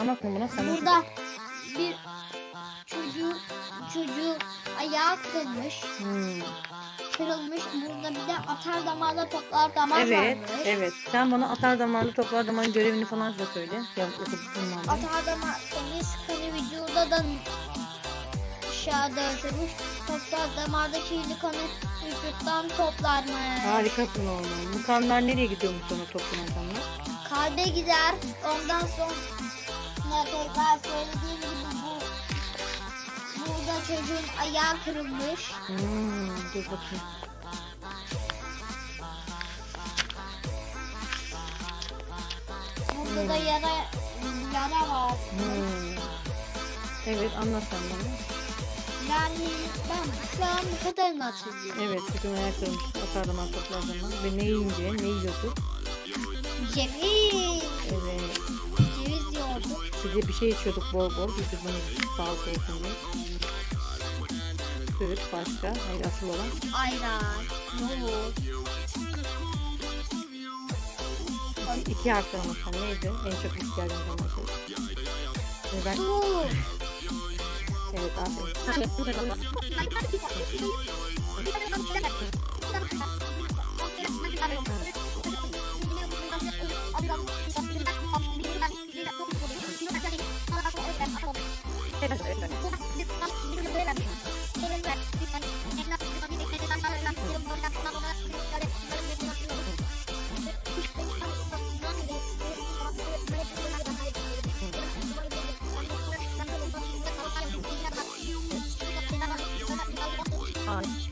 Anlat mı buna sen? Burada bir çocuğu çocuğu ayağı kırılmış. Hmm. Kırılmış. Burada bir de atar damarda toplar damar Evet, varmış. evet. Sen bana atar damarlı toplar damarın görevini falan da söyle. Ya? Atar damar temiz kanı vücuda da aşağıda dağıtılmış. Toplar damarda kirli kanı vücuttan toplarmış. Harikasın oğlum. Bu kanlar nereye gidiyormuş sonra toplanan kanlar? Kalbe gider. Ondan sonra tekrar söylediğim gibi bu burada çocuğun ayağı kırılmış. Hmm, dur bakayım. Burada da yara yara var. Hmm. Evet anlat sen bana. Yani ben şu an bu kadarını hatırlıyorum. Evet bütün ayak kırılmış atar damar toplar damar. Ve ne yiyince ne yiyorduk? Ceviz. Evet. Yiyorduk. Bir şey içiyorduk bol bol. Vücudumuz sağlık olsun diye. Süt başka. Hayır asıl olan. Ayran. Yoğurt. İki, harfler sen neydi? En çok ihtiyacımız olan şey. Ve ben, evet aferin. Bye.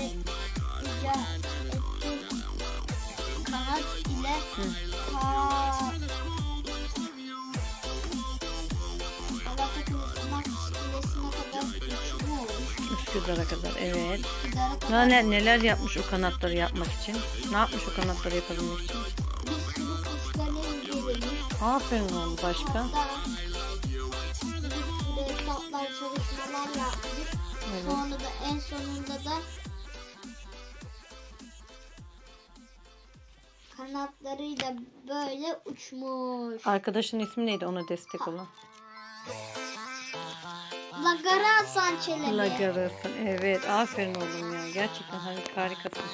et, icat ettiğim kanat ile ta. Üsküdar'a kadar evet. Ya ne, neler yapmış o kanatları yapmak için? Ne yapmış o kanatları yapabilmek için? Aferin oğlum başka. Hatta çalışmalar yapmış. Evet. Sonra da en sonunda da kanatlarıyla böyle uçmuş. Arkadaşın ismi neydi ona destek olan? Lagara Hasan Çelebi. Lagarasın. Evet aferin oğlum ya. Gerçekten harika, harikasın.